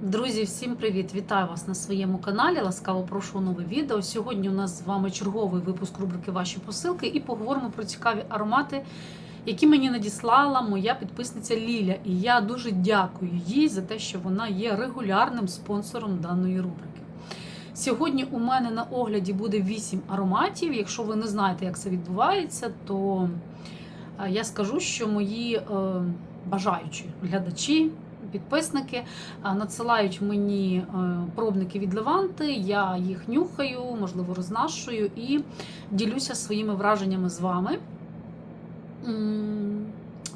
Друзі, всім привіт! Вітаю вас на своєму каналі. Ласкаво прошу нове відео. Сьогодні у нас з вами черговий випуск рубрики Ваші посилки і поговоримо про цікаві аромати, які мені надіслала моя підписниця Ліля. І я дуже дякую їй за те, що вона є регулярним спонсором даної рубрики. Сьогодні у мене на огляді буде 8 ароматів. Якщо ви не знаєте, як це відбувається, то е, я скажу, що мої е, бажаючі глядачі. Підписники надсилають мені е, пробники від Леванти, я їх нюхаю, можливо, рознашую і ділюся своїми враженнями з вами.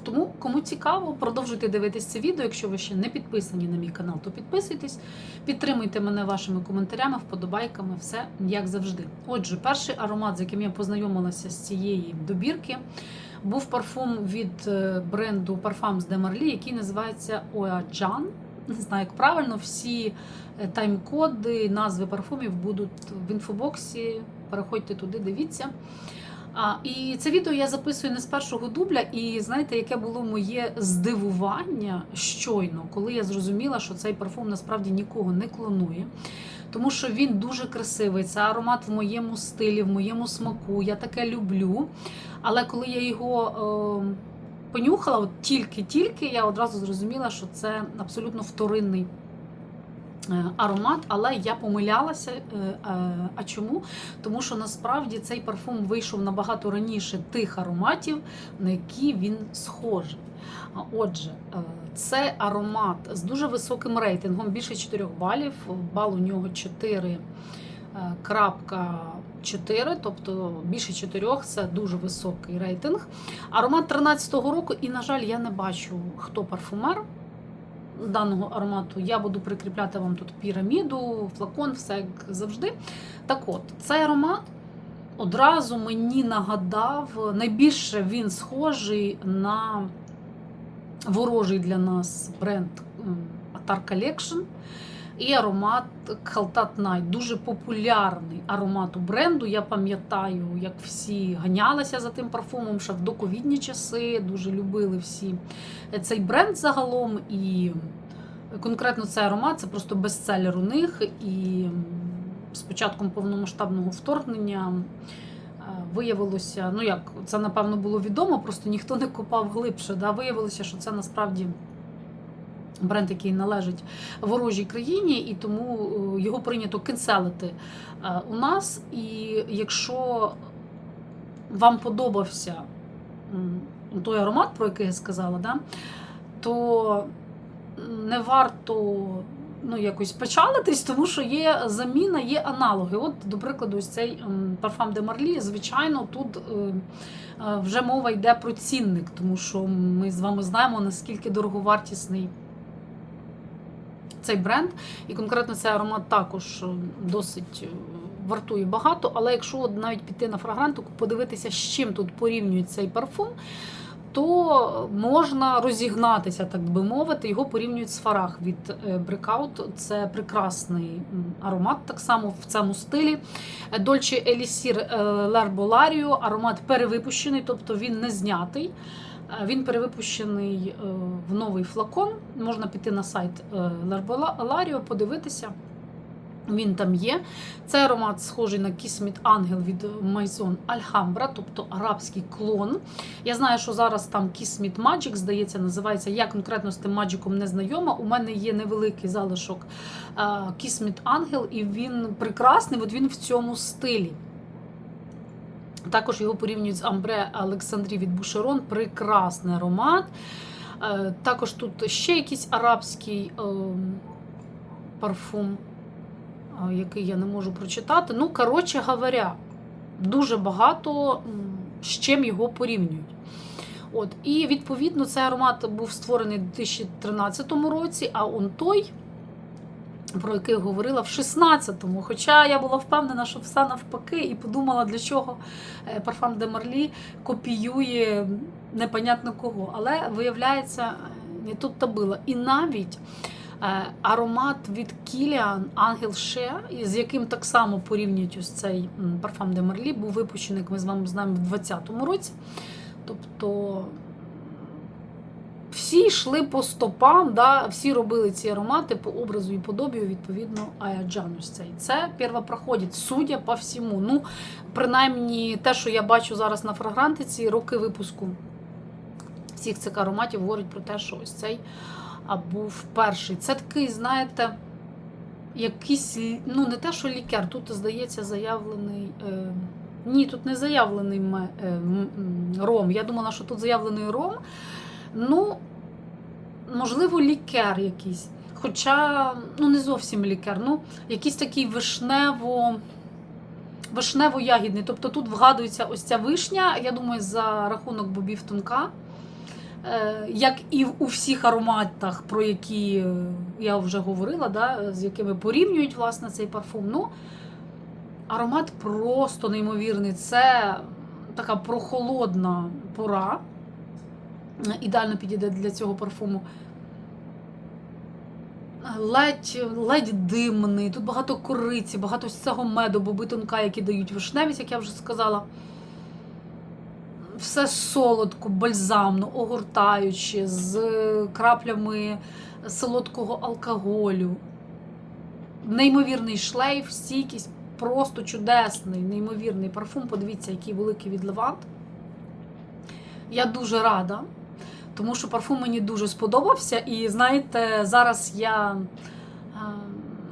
Тому, кому цікаво, продовжуйте дивитись це відео. Якщо ви ще не підписані на мій канал, то підписуйтесь, підтримуйте мене вашими коментарями, вподобайками, все як завжди. Отже, перший аромат, з яким я познайомилася з цієї добірки, був парфум від е, бренду Parfums de Marly, який називається Oajan. Не знаю, як правильно, всі е, тайм-коди, назви парфумів будуть в інфобоксі. Переходьте туди, дивіться. А, і це відео я записую не з першого дубля. І знаєте, яке було моє здивування щойно, коли я зрозуміла, що цей парфум насправді нікого не клонує. Тому що він дуже красивий. Це аромат в моєму стилі, в моєму смаку. Я таке люблю. Але коли я його е, понюхала, от тільки-тільки, я одразу зрозуміла, що це абсолютно вторинний аромат, але я помилялася. Е, е, а чому? Тому що насправді цей парфум вийшов набагато раніше тих ароматів, на які він схожий. Отже, е, це аромат з дуже високим рейтингом, більше 4 балів. Бал у нього 4. е, Крапка 4, тобто більше 4, це дуже високий рейтинг. Аромат 13-го року, і, на жаль, я не бачу, хто парфумер даного аромату. Я буду прикріпляти вам тут піраміду, флакон, все як завжди. Так от, цей аромат одразу мені нагадав, найбільше він схожий на ворожий для нас бренд ем, Atar Collection. І аромат Khaltat Night, дуже популярний аромат у бренду. Я пам'ятаю, як всі ганялися за тим парфумом ще в доковідні часи, дуже любили всі цей бренд загалом. І конкретно цей аромат це просто бестселер у них. І з початком повномасштабного вторгнення е, виявилося, ну як це напевно було відомо, просто ніхто не копав глибше. Да? Виявилося, що це насправді бренд, який належить ворожій країні, і тому е, його прийнято кенселити е, у нас. І якщо вам подобався той аромат, про який я сказала, да, то не варто ну, якось печалитись, тому що є заміна, є аналоги. От, до прикладу, ось цей парфам де Марлі, звичайно, тут е, вже мова йде про цінник, тому що ми з вами знаємо, наскільки дороговартісний цей бренд. І конкретно цей аромат також е, досить е, вартує багато. Але якщо навіть піти на фрагрантику, подивитися, з чим тут порівнюють цей парфум, то можна розігнатися, так би мовити. Його порівнюють з фарах від е, Breakout. Це прекрасний аромат, так само в цьому стилі. Dolce Elixir L'Herbolario, аромат перевипущений, тобто він не знятий. Е, Він перевипущений е, в новий флакон. Можна піти на сайт е, L'Herbolario, подивитися. Він там є. Цей аромат схожий на Кісміт Ангел від Maison Alhambra, тобто арабський клон. Я знаю, що зараз там Кісміт Magic, здається, називається. Я конкретно з тим маджиком не знайома. У мене є невеликий залишок Кісміт Ангел, і він прекрасний, от він в цьому стилі. Також його порівнюють з Амбре Олександрі від Бушерон. Прекрасний аромат. Е, Також тут ще якийсь арабський ем, парфум, е, який я не можу прочитати. Ну, коротше говоря, дуже багато з чим його порівнюють. От, і відповідно цей аромат був створений у 2013 році, а он той, про який говорила в 16-му. Хоча я була впевнена, що все навпаки, і подумала, для чого е, парфам де Марлі копіює непонятно кого. Але виявляється, не тут та було. І навіть е, аромат від Кіліан Ангел Ше, з яким так само порівнюють ось цей парфам де Марлі, був випущений, як ми з вами знаємо, в 2020 році. Тобто всі йшли по стопам, да, всі робили ці аромати по образу і подобію, відповідно, Аяджан ось цей. Це первопроходець, судя по всьому. Ну, принаймні, те, що я бачу зараз на фрагрантиці, роки випуску всіх цих ароматів говорять про те, що ось цей був перший. Це такий, знаєте, якийсь, ну не те, що лікер, тут, здається, заявлений. Е, ні, тут не заявлений е, ром. Я думала, що тут заявлений ром. Ну, можливо, лікер якийсь. Хоча, ну, не зовсім лікер, ну, якийсь такий вишнево. Вишнево-ягідний. Тобто тут вгадується ось ця вишня, я думаю, за рахунок бобів тонка. Е, Як і у всіх ароматах, про які е, я вже говорила, да, з якими порівнюють власне цей парфум. Ну, аромат просто неймовірний. Це така прохолодна пора. Ідеально підійде для цього парфуму. Ледь, ледь димний, тут багато кориці, багато цього меду, боби тонка, які дають вишневість, як я вже сказала. Все солодко, бальзамно, огортаюче, з краплями солодкого алкоголю. Неймовірний шлейф, стійкість, просто чудесний, неймовірний парфум. Подивіться, який великий від Левант. Я дуже рада, тому що парфум мені дуже сподобався. І знаєте, зараз я е,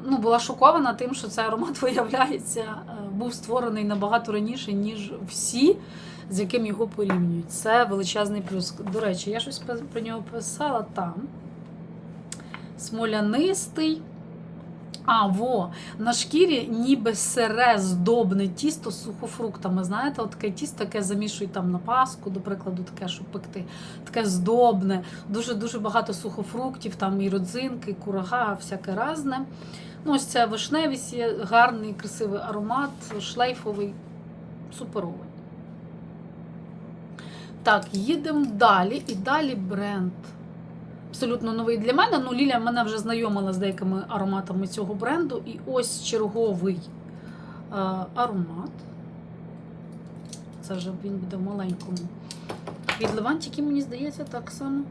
ну, була шокована тим, що цей аромат, виявляється, е, був створений набагато раніше, ніж всі, з яким його порівнюють. Це величезний плюс. До речі, я щось про нього писала там. Смолянистий. А, во, на шкірі ніби сире здобне тісто з сухофруктами. Знаєте, от таке тісто, яке замішують там на паску, до прикладу, таке, щоб пекти. Таке здобне, дуже-дуже багато сухофруктів, там і родзинки, і курага, всяке разне. Ну, ось ця вишневість є гарний, красивий аромат, шлейфовий, суперовий. Так, їдемо далі. І далі бренд. Абсолютно новий для мене. Ну, Ліля мене вже знайомила з деякими ароматами цього бренду. І ось черговий е, аромат. Це вже він буде в маленькому. Від Левантики, мені здається, так само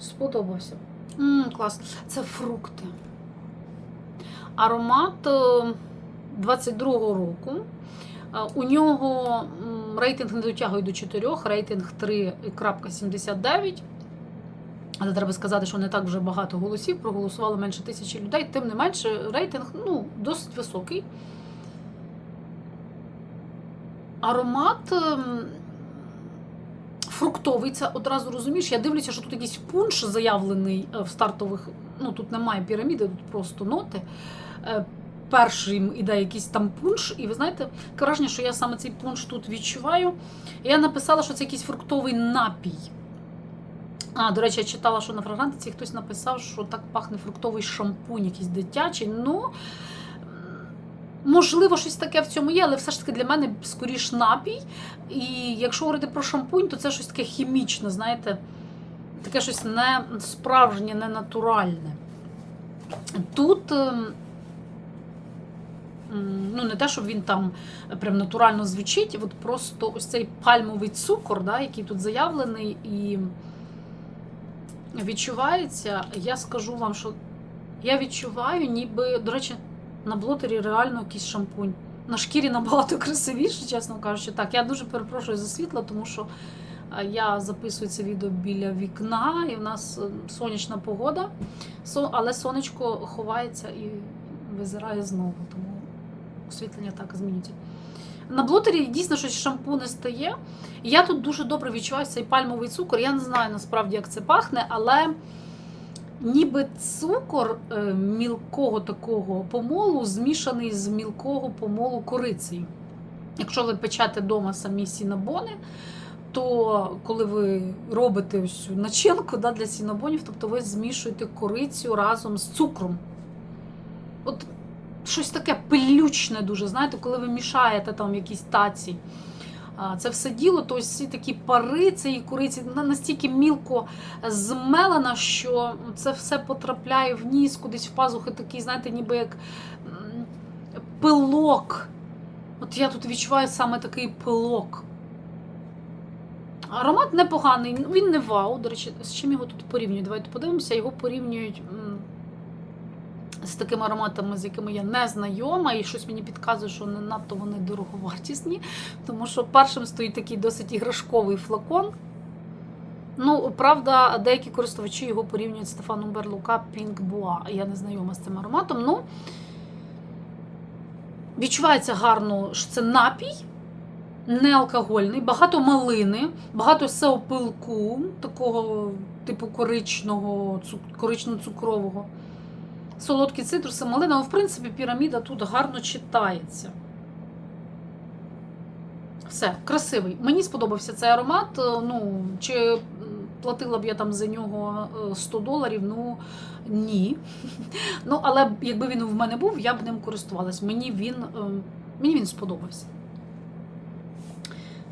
сподобався. м клас. Це фрукти. Аромат е, 22-го року. Е, У нього рейтинг не дотягує до 4, рейтинг 3,79. Але треба сказати, що не так вже багато голосів, проголосувало менше тисячі людей. Тим не менше, рейтинг ну, досить високий. Аромат ем, фруктовий, це одразу розумієш. Я дивлюся, що тут якийсь пунш заявлений е, в стартових. Ну, тут немає піраміди, тут просто ноти. Е, Першим іде якийсь там пунш, і ви знаєте, враження, що я саме цей пунш тут відчуваю. Я написала, що це якийсь фруктовий напій. А, до речі, я читала, що на фрагрантиці хтось написав, що так пахне фруктовий шампунь, якийсь дитячий. Ну, можливо, щось таке в цьому є, але все ж таки для мене скоріш напій. І якщо говорити про шампунь, то це щось таке хімічне, знаєте, таке щось не справжнє, не натуральне. Тут. ем, Ну, не те, щоб він там прям натурально звучить, от просто ось цей пальмовий цукор, да, який тут заявлений, і відчувається, я скажу вам, що я відчуваю, ніби, до речі, на блотері реально якийсь шампунь. На шкірі набагато красивіше, чесно кажучи. Так, я дуже перепрошую за світло, тому що е, я записую це відео біля вікна, і в нас е, сонячна погода, але сонечко ховається і визирає знову, тому освітлення так змінюється. На блотері дійсно щось шампуне стає. І я тут дуже добре відчуваю цей пальмовий цукор. Я не знаю насправді, як це пахне, але ніби цукор е, мілкого такого помолу змішаний з мілкого помолу корицею. Якщо ви печете вдома самі сінабони, то коли ви робите ось цю начинку да, для сінабонів, тобто ви змішуєте корицю разом з цукром. От щось таке пилючне дуже, знаєте, коли ви мішаєте там в якійсь таці. Це все діло, то ці такі пари цієї куриці настільки мілко змелена, що це все потрапляє в ніс, кудись в пазухи, такий, знаєте, ніби як пилок. От я тут відчуваю саме такий пилок. Аромат непоганий, він не вау. До речі, з чим його тут порівнюють? Давайте подивимося. Його порівнюють з такими ароматами, з якими я не знайома, і щось мені підказує, що не надто вони дороговартісні. Тому що першим стоїть такий досить іграшковий флакон. Ну, правда, деякі користувачі його порівнюють з Стефаном Берлука Pink Bois. Я не знайома з цим ароматом. Ну, відчувається гарно, що це напій, не алкогольний, багато малини, багато сеопилку, такого типу коричного, цу- корично-цукрового. Солодкі цитруси, малина. В принципі, піраміда тут гарно читається. Все, красивий. Мені сподобався цей аромат. Е, Ну, чи платила б я там за нього е, 100 доларів? Ну ні. Ну, але якби він в мене був, я б ним користувалась. Мені він, е, мені він сподобався.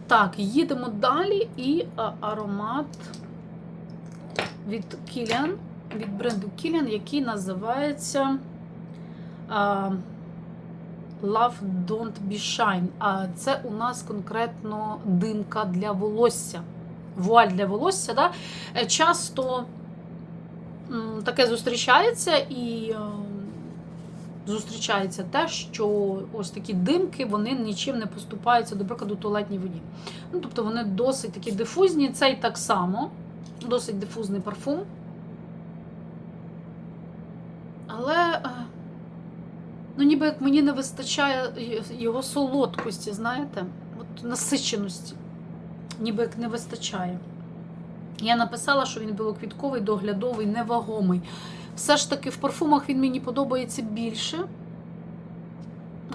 Так, їдемо далі. І аромат від Kilian, від бренду Kilian, який називається Love Don't Be Shine. А це у нас конкретно димка для волосся. Вуаль для волосся. Да? Е, Часто таке зустрічається і е, зустрічається те, що ось такі димки вони нічим не поступаються, до прикладу, туалетній воді. Ну, тобто вони досить такі дифузні. Цей так само, досить дифузний парфум. Але, е, ну, ніби як мені не вистачає його солодкості, знаєте, от насиченості. Ніби як не вистачає. Я написала, що він білоквітковий, доглядовий, невагомий. Все ж таки в парфумах він мені подобається більше.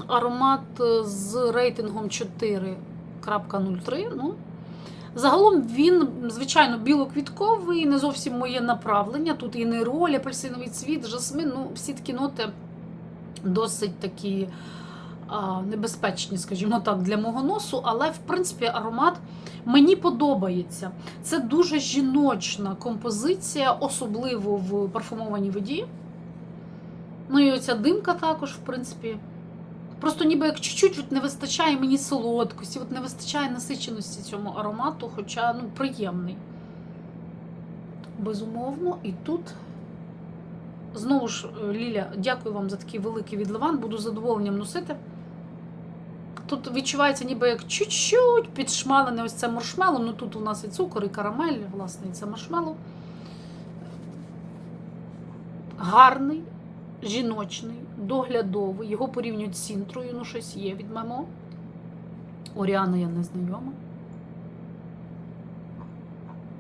Аромат е, з рейтингом 4.03. Ну, загалом він, звичайно, білоквітковий, не зовсім моє направлення. Тут і нейроль, апельсиновий цвіт, жасмин. Ну, всі такі ноти досить такі а, небезпечні, скажімо так, для мого носу. Але, в принципі, аромат мені подобається. Це дуже жіночна композиція, особливо в парфумованій воді. Ну і оця димка також, в принципі. Просто ніби як чуть-чуть от не вистачає мені солодкості, от не вистачає насиченості цьому аромату, хоча ну, приємний. Безумовно, і тут. Знову ж, е, Ліля, дякую вам за такий великий відливан, буду задоволенням носити. Тут відчувається ніби як чуть-чуть підшмалене ось це маршмело. Ну тут у нас і цукор, і карамель, власне, і це маршмело. Гарний, жіночний, доглядовий. Його порівнюють з Сінтрою, ну щось є від Мемо. Оріана я не знайома.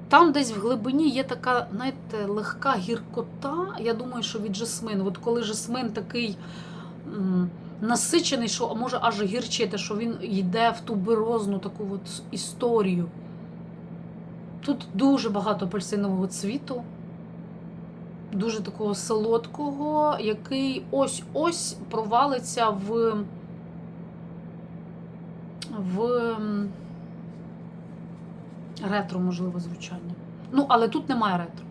Там десь в глибині є така, знаєте, легка гіркота. Я думаю, що від жасмину. От коли жасмин такий м, насичений, що може аж гірчити, що він йде в туберозну таку от історію. Тут дуже багато апельсинового цвіту, дуже такого солодкого, який ось-ось провалиться в, в ретро, можливо, звучання. Ну, але тут немає ретро.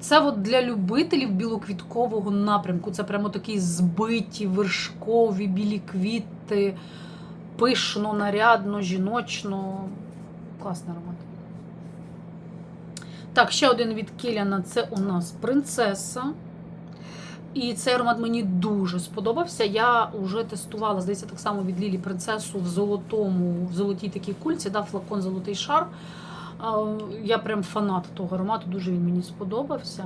Це от для любителів білоквіткового напрямку. Це прямо такі збиті, вершкові, білі квіти, пишно, нарядно, жіночно. Класний аромат. Так, ще один від Кіляна це у нас принцеса. І цей аромат мені дуже сподобався. Я вже тестувала, здається, так само від Лілі принцесу в золотому, в золотій такій кульці, да, флакон Золотий шар. Я прям фанат того аромату, дуже він мені сподобався.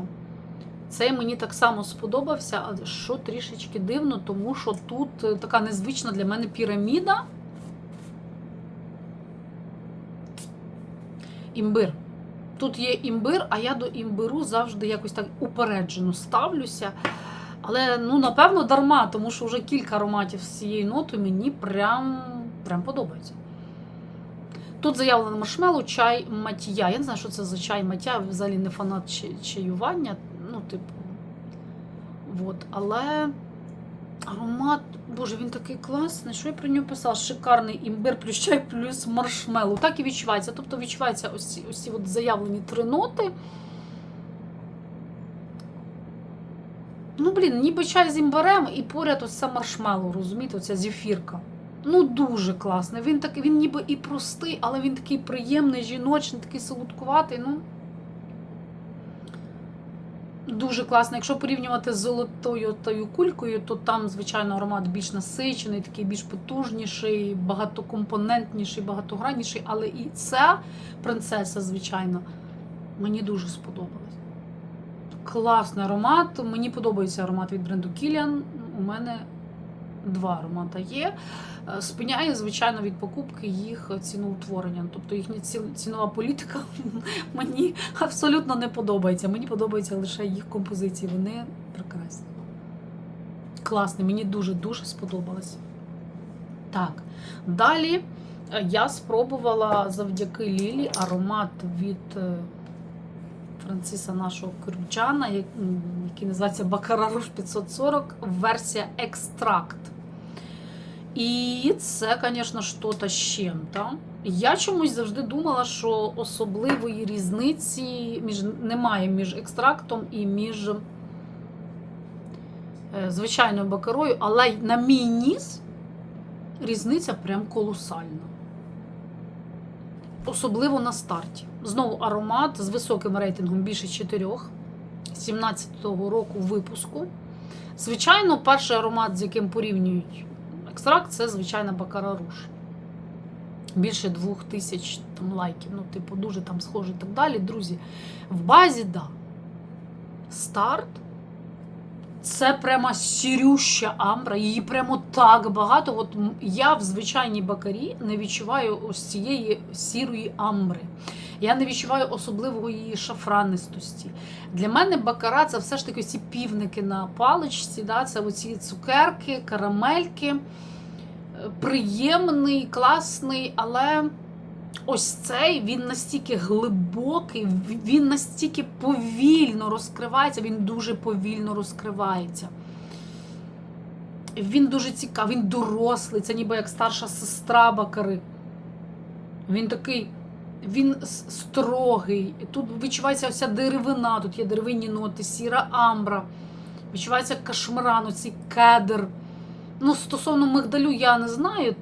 Цей мені так само сподобався, що трішечки дивно, тому що тут е, така незвична для мене піраміда. Імбир. Тут є імбир, а я до імбиру завжди якось так упереджено ставлюся. Але, ну, напевно, дарма, тому що вже кілька ароматів з цією нотою мені прям, прям подобається. Тут заявлено маршмеллоу, чай матія. Я не знаю, що це за чай матія, взагалі не фанат чаювання. Ну, типу. От. Але аромат, боже, він такий класний. Що я про нього писала? Шикарний імбир плюс чай плюс маршмеллоу. Так і відчувається. Тобто відчуваються ось ось ці от заявлені три ноти. Ну, блін, ніби чай з імбирем і поряд ось це маршмеллоу, розумієте, оця зефірка. Ну, дуже класний. Він так, він ніби і простий, але він такий приємний, жіночний, такий солодкуватий. Ну, дуже класно. Якщо порівнювати з золотою тою кулькою, то там, звичайно, аромат більш насичений, такий більш потужніший, багатокомпонентніший, багатогранніший. Але і ця принцеса, звичайно, мені дуже сподобалась. Класний аромат. Мені подобається аромат від бренду Kilian. У мене два аромата є. Е, Спиняє, звичайно, від покупки їх ціноутворення. Тобто їхня цінова політика мені абсолютно не подобається. Мені подобаються лише їх композиції. Вони прекрасні. Класний, мені дуже-дуже сподобалось. Так, далі е, я спробувала завдяки Лілі аромат від е, Франциса нашого Крючана, який називається Бакараруш 540, версія екстракт. І це, звісно, щось з чим-то. Я чомусь завжди думала, що особливої різниці між, немає між екстрактом і між е, звичайною бакарою, але на мій ніс різниця прям колосальна. Особливо на старті. Знову аромат з високим рейтингом більше 4, 17-го року випуску. Звичайно, перший аромат, з яким порівнюють екстракт, це звичайна Бакара Руш. Більше двох тисяч там, лайків. Ну, типу, дуже там схоже і так далі. Друзі, в базі, да. Старт. Це прямо сірюща амбра, її прямо так багато. От я в звичайній бакарі не відчуваю ось цієї сірої амбри. Я не відчуваю особливої її шафранистості. Для мене бакара це все ж таки ці півники на паличці, да? це оці цукерки, карамельки. Е, Приємний, класний, але ось цей він настільки глибокий, він настільки повільно розкривається, він дуже повільно розкривається. Він дуже цікавий, він дорослий, це ніби як старша сестра Бакари. Він такий, він строгий. Тут відчувається вся деревина, тут є деревинні ноти, сіра амбра, відчувається кашмиран, оцей кедр. Ну, стосовно мигдалю, я не знаю.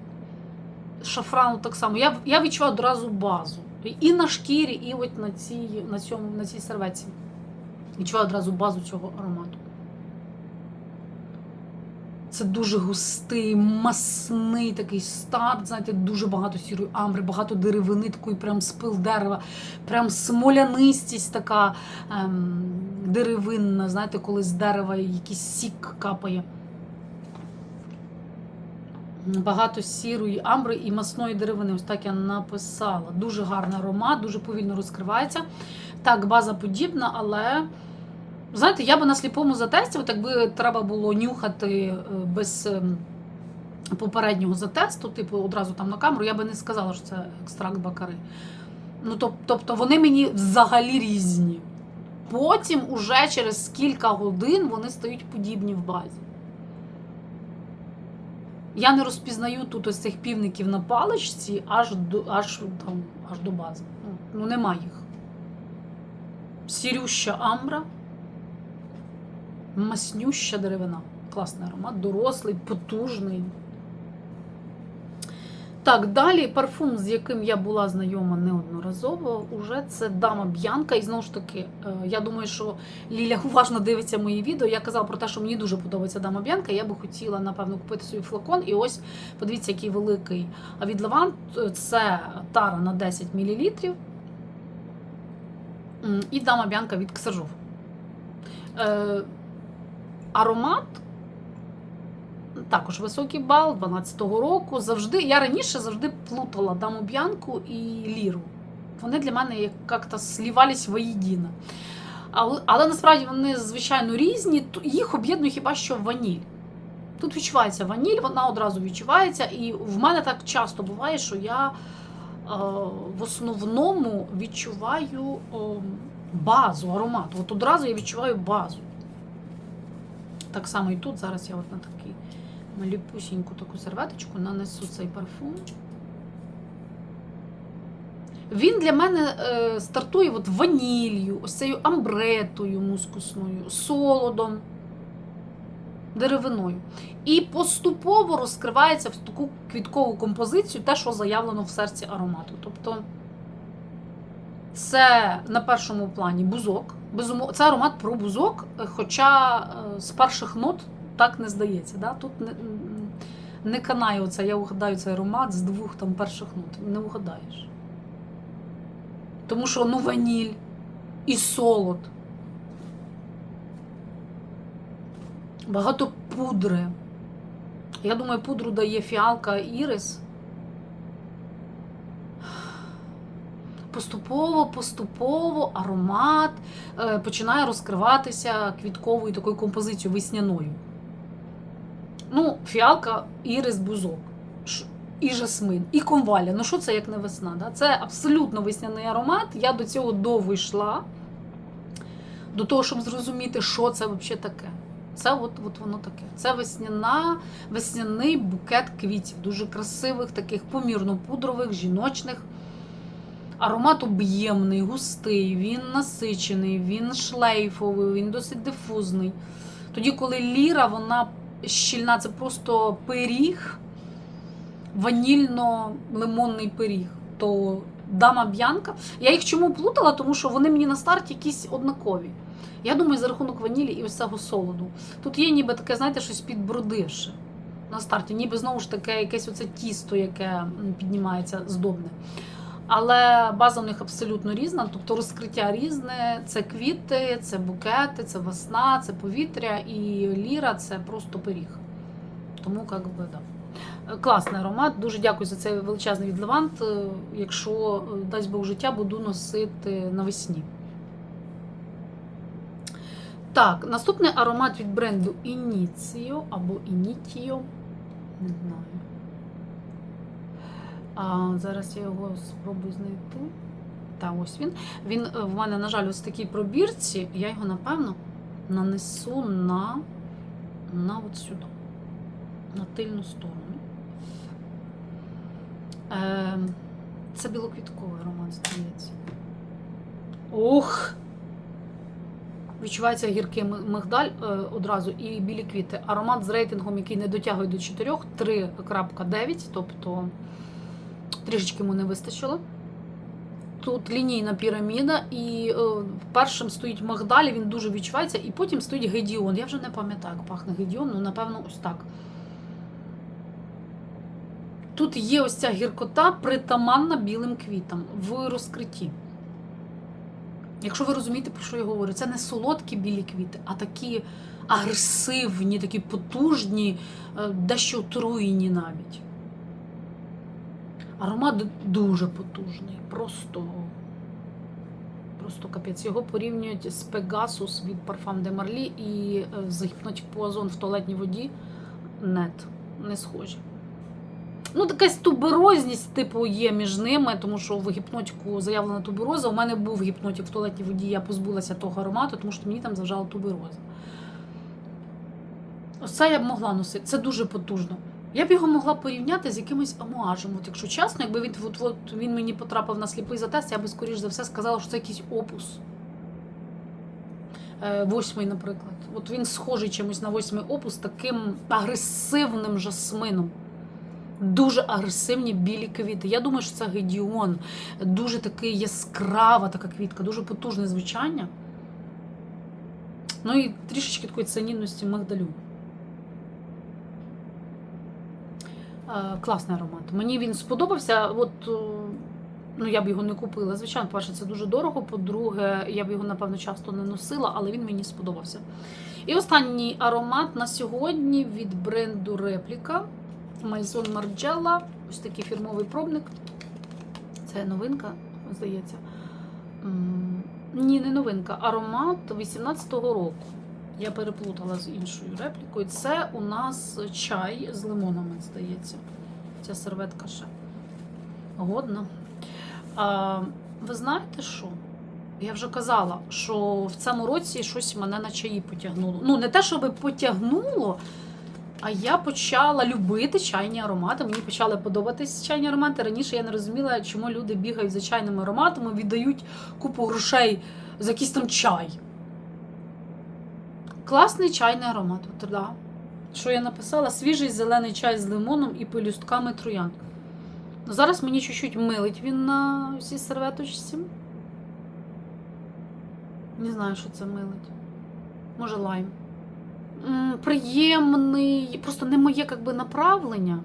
Шафрану так само. Я, я відчуваю одразу базу. І на шкірі, і от на цій, на цьому, на цій серветці. Відчуваю одразу базу цього аромату. Це дуже густий, масний такий старт, знаєте, дуже багато сірої амбри, багато деревини, такої прям спил дерева, прям смолянистість така ем, деревинна, знаєте, коли з дерева якийсь сік капає. Багато сірої амбри і масної деревини. Ось так я написала. Дуже гарний аромат, дуже повільно розкривається. Так, база подібна, але. Знаєте, я би на сліпому затесті, от якби треба було нюхати е, без ем, попереднього затесту, типу одразу там на камеру, я би не сказала, що це екстракт бакари. Ну, тобто вони мені взагалі різні. Потім, уже через кілька годин, вони стають подібні в базі. Я не розпізнаю тут ось цих півників на паличці аж до, аж, там, аж до бази. Ну, Ну, нема їх. Сірюща амбра, маснюща деревина. Класний аромат, дорослий, потужний. Так, далі парфум, з яким я була знайома неодноразово, уже це дама Б'янка. І знову ж таки, е, я думаю, що Ліля уважно дивиться мої відео. Я казала про те, що мені дуже подобається дама Б'янка. Я би хотіла, напевно, купити собі флакон. І ось подивіться, який великий. А від Лавант це тара на 10 мл. І дама Б'янка від Ксержов. Е, аромат. Також високий бал 12-го року. Завжди, я раніше завжди плутала даму Б'янку і ліру. Вони для мене як- як-то слівались воєдино. Але, але насправді вони, звичайно, різні. Їх об'єднує хіба що ваніль. Тут відчувається ваніль, вона одразу відчувається. І в мене так часто буває, що я е, в основному відчуваю е, базу аромату. От одразу я відчуваю базу. Так само і тут. Зараз я от на такий малюпусіньку таку серветочку нанесу цей парфум. Він для мене е, стартує от ванілью, ось цією амбретою мускусною, солодом. деревиною. І поступово розкривається в таку квіткову композицію те, що заявлено в серці аромату. Тобто це на першому плані бузок. Це аромат про бузок, хоча е, з перших нот так не здається. Да? Тут не, не канає оце, я угадаю цей аромат з двох там перших нот. Не угадаєш. Тому що ну ваніль і солод. Багато пудри. Я думаю, пудру дає фіалка ірис. Поступово, поступово аромат е, починає розкриватися квітковою такою композицією весняною. Ну, фіалка, ірис, бузок. І жасмин, і конваля. Ну, що це як не весна? Да? Це абсолютно весняний аромат. Я до цього довго йшла, до того, щоб зрозуміти, що це взагалі таке. Це от, от воно таке. Це весняна, весняний букет квітів, дуже красивих, таких помірно пудрових, жіночних. Аромат об'ємний, густий, він насичений, він шлейфовий, він досить дифузний. Тоді, коли ліра, вона щільна, це просто пиріг, ванільно-лимонний пиріг. То дама б'янка. Я їх чому плутала, тому що вони мені на старті якісь однакові. Я думаю, за рахунок ванілі і ось солоду. Тут є ніби таке, знаєте, щось підбродивше на старті, ніби знову ж таке якесь оце тісто, яке піднімається здобне. Але база в них абсолютно різна, тобто розкриття різне. Це квіти, це букети, це весна, це повітря і ліра це просто пиріг. Тому як би да. Класний аромат. Дуже дякую за цей величезний від Левант. Е, Якщо е, дасть Бог життя, буду носити навесні. Так, наступний аромат від бренду Initio або Initio. Не знаю. А, зараз я його спробую знайти. Та ось він. Він е, в мене, на жаль, ось такій пробірці. Я його, напевно, нанесу на, на от сюди, на тильну сторону. Е, це білоквітковий аромат, здається. Ох! Відчувається гіркий мигдаль е, одразу і білі квіти. Аромат з рейтингом, який не дотягує до 4, 3.9, тобто трішечки йому не вистачило. Тут лінійна піраміда, і е, першим стоїть мигдаль, і він дуже відчувається, і потім стоїть гедіон. Я вже не пам'ятаю, як пахне гедіон, ну напевно, ось так. Тут є ось ця гіркота притаманна білим квітам в розкритті. Якщо ви розумієте, про що я говорю, це не солодкі білі квіти, а такі агресивні, такі потужні, е, дещо отруєні навіть. Аромат дуже потужний, просто, просто капець. Його порівнюють з Pegasus від Parfum de Marly і е, з Hypnotic Poison в туалетній воді. Нет, не схожі. Ну, якась туберозність, типу, є між ними, тому що в гіпнотику заявлена тубероза. У мене був гіпнотик в туалетній воді, я позбулася того аромату, тому що мені там завжала тубероза. Ось це я б могла носити. Це дуже потужно. Я б його могла порівняти з якимось амуажем. От якщо чесно, якби він, от, от, він мені потрапив на сліпий затест, я би скоріш за все сказала, що це якийсь опус. Е, Восьмий, наприклад. От він схожий чимось на восьмий опус таким агресивним жасмином. Дуже агресивні білі квіти. Я думаю, що це гедіон. Дуже такий яскрава така квітка, дуже потужне звучання. Ну і трішечки такої цінності мигдалю. Е, Класний аромат. Мені він сподобався. От, е, ну, я б його не купила. Звичайно, перше, це дуже дорого. По-друге, я б його, напевно, часто не носила, але він мені сподобався. І останній аромат на сьогодні від бренду Репліка. Maison Margiela. Ось такий фірмовий пробник. Це новинка, здається. Ні, не новинка. Аромат 18-го року. Я переплутала з іншою реплікою. Це у нас чай з лимонами, здається. Ця серветка ще годна. А, ви знаєте що? Я вже казала, що в цьому році щось мене на чаї потягнуло. Ну, не те, щоб потягнуло, а я почала любити чайні аромати. Мені почали подобатись чайні аромати. Раніше я не розуміла, чому люди бігають за чайними ароматами, віддають купу грошей за якийсь там чай. Класний чайний аромат. От, да. Що я написала? Свіжий зелений чай з лимоном і пелюстками троянд. Ну, зараз мені чуть-чуть милить він на всій серветочці. Не знаю, що це милить. Може, лайм. Приємний, просто не моє як би, направлення.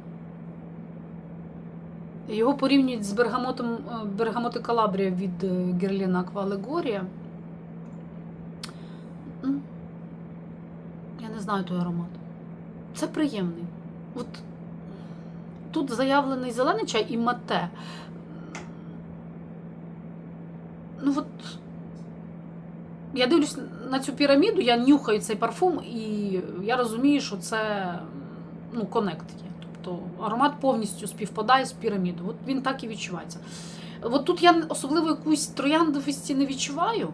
Його порівнюють з бергамотом е, бергамоти Калабрія від е, Герліна Аквалегорія. М, Я не знаю той аромат. Це приємний. От тут заявлений зелений чай і мате. Ну от я дивлюсь на цю піраміду, я нюхаю цей парфум, і я розумію, що це ну, конект є. Тобто аромат повністю співпадає з пірамідою. От він так і відчувається. От тут я особливо якусь трояндовості не відчуваю,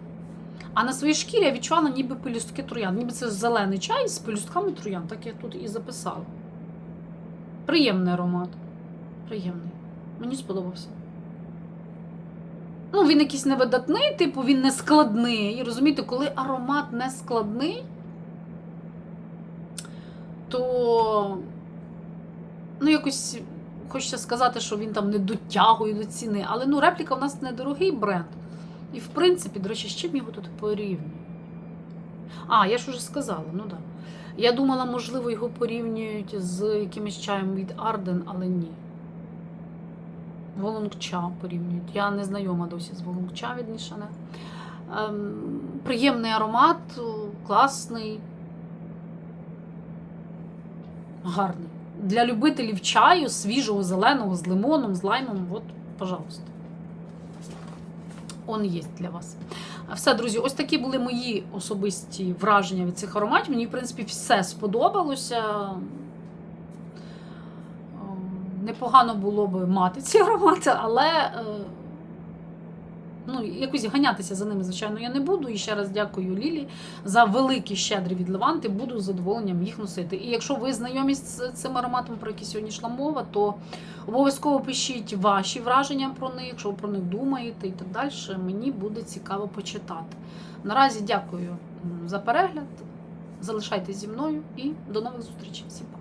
а на своїй шкірі я відчувала ніби пелюстки троянд. Ніби це зелений чай з пелюстками троянд, так я тут і записала. Приємний аромат. Приємний. Мені сподобався. Ну, він якийсь невидатний, типу, він не складний. І розумієте, коли аромат не складний, то ну, якось хочеться сказати, що він там не дотягує до ціни. Але ну, репліка в нас недорогий бренд. І в принципі, до речі, з чим його тут порівнюю? А, я ж уже сказала, ну так. Да. Я думала, можливо, його порівнюють з якимось чаєм від Арден, але ні. Волонгча порівнюють. Я не знайома досі з Волонгча від Нішане. Ем, приємний аромат, класний, гарний. Для любителів чаю, свіжого, зеленого, з лимоном, з лаймом, от, пожалуйста. Он є для вас. Все, друзі, ось такі були мої особисті враження від цих ароматів. Мені, в принципі, все сподобалося. Непогано було б мати ці аромати, але е, ну, якось ганятися за ними, звичайно, я не буду. І ще раз дякую Лілі за великі щедрі від Леванти. Буду з задоволенням їх носити. І якщо ви знайомі з цим ароматом, про який сьогодні йшла мова, то обов'язково пишіть ваші враження про них, якщо ви про них думаєте і так далі. Мені буде цікаво почитати. Наразі дякую за перегляд. Залишайтесь зі мною і до нових зустрічей. Всім!